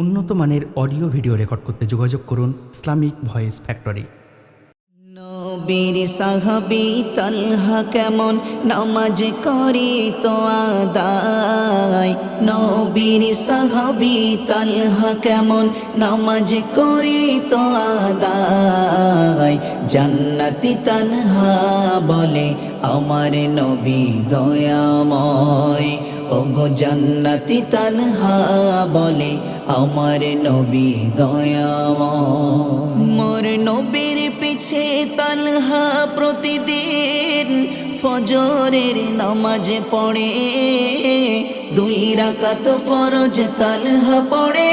উন্নত মানের audio video record করতে যোগাযোগ করুন ইসলামিক ভয়েস ফ্যাক্টরি। নবীর সাহাবি তালহা কেমন? নামাজ করি তো আদায়। নবীর সাহাবি তালহা কেমন? নামাজ করি তো আদায়। জান্নাতি তালহা বলে, আমার নবী দয়াময়। ওগো জান্নাতি তালহা বলে, আমার নবী দয়াময়। মোর নবীর পিছে তালহা প্রতিদিন ফজরের নামাজ পড়ে। দুই রাকাত ফরজ তালহা পড়ে,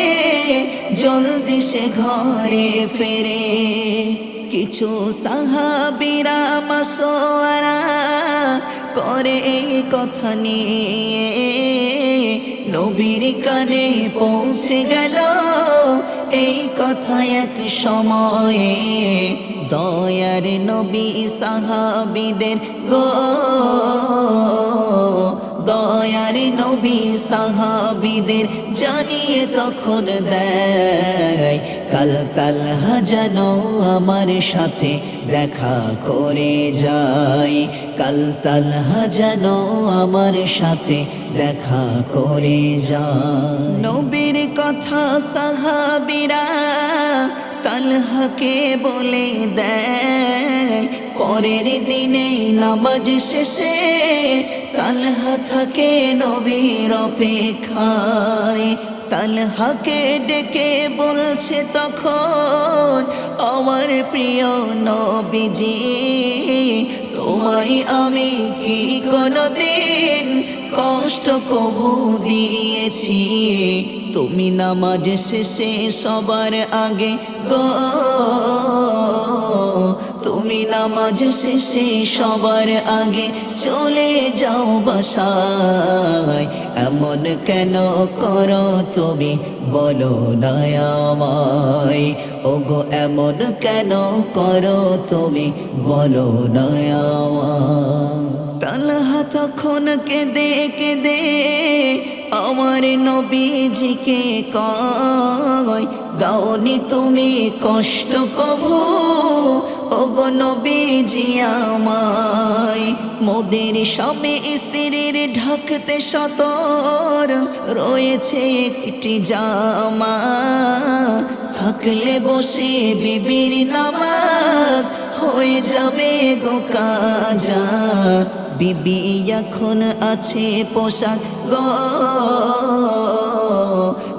জলদি সে ঘরে ফেরে। কিছু সাহাবিরা মাসোয়ারা করে এই কথা নিয়ে। নবীর কানে পৌঁছে গেল, এই কথা এক সময়ে। দয়ার নবী সাহাবিদের গো। দয়ার নবী সাহাবিদের জানিয়ে তখন দেয়, কাল তাল হাজানো আমার সাথে দেখা করে যাই কাল তাল হাজানো আমার সাথে দেখা করে যায়। নবীর কথা সাহাবিরা তালহাকে বলে দেয়, পরের দিনে নামাজ শেষে তালহা থাকে নবীর অপেক্ষায় তালহাকে ডেকে বলছে তখন, আমার প্রিয় নবীজি, তোমায় আমি কি কোনদিন কষ্ট কবু দিয়েছি? তুমি নামাজ শেষে সবার আগে গো তুমি নামাজ শেষে সবার আগে চলে যাও বাসায়। এমন কেন করো তুমি? বলো না ওগো, এমন কেন করো তুমি? বলো না আমায়। তালহা তখন কেঁদে কেঁদে আমার নবীজিকে কয়, দাওনি তুমি কষ্ট কভু ওগো নবীজি আমায়। মোদের স্বামী স্ত্রীর ঢাকতে সতর। রয়েছে একটি জামা। থাকলে বসে বিবির নামাজ। হয়ে যাবে গো কাজা। বিবি এখন আছে পোশাক গো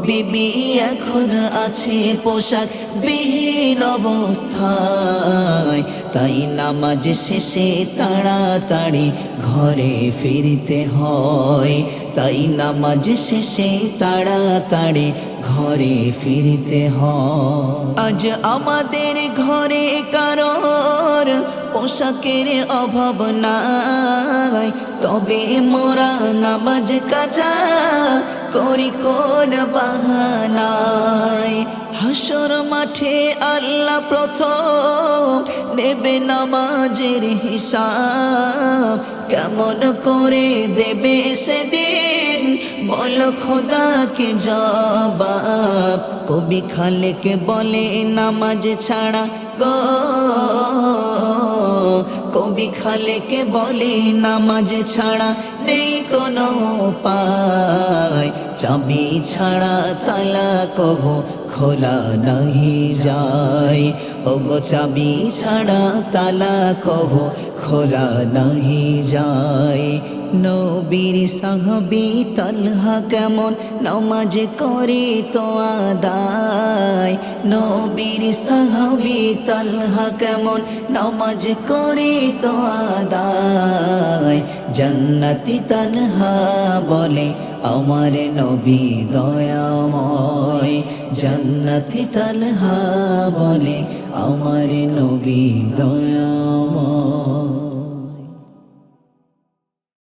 বিবি এখন আছে পোশাক বিহীন অবস্থায়। তাই নামাজ শেষে তাড়াতাড়ি ঘরে ফিরতে হয়। তাই নামাজ শেষে তাড়াতাড়ি ঘরে ফিরতে হয়। আজ আমাদের ঘরে কারোর পোশাকের অভাব নাই। তবে মোরা নামাজ কাজা করি কোন বাহানায়? হাসর মাঠে আল্লাহ প্রথম নেবে নামাজের হিসাব। কেমন করে দেবে সেদিন? বল খোদাকে জবাব। কবি খালেকে বলে, নামাজ ছাড়া গো। কবি খালেকে বলে, নামাজ ছাড়া নেই কোনো উপায়। চাবি ছাড়া তালা কবো খোলা নাহি যায়। ওগো চাবি ছাড়া তালা কবো খোলা নাহি যায়। নবীর সাহাবি তালহা কেমন নমাজ করে তো আদায়। নবীর সাহাবি তালহা কেমন নমাজ করে তো আদায়। জান্নাতি তালহা বলে আমার নবী দয়াময়। জান্নাতি তালহা বলে আমার নবী দয়াময়।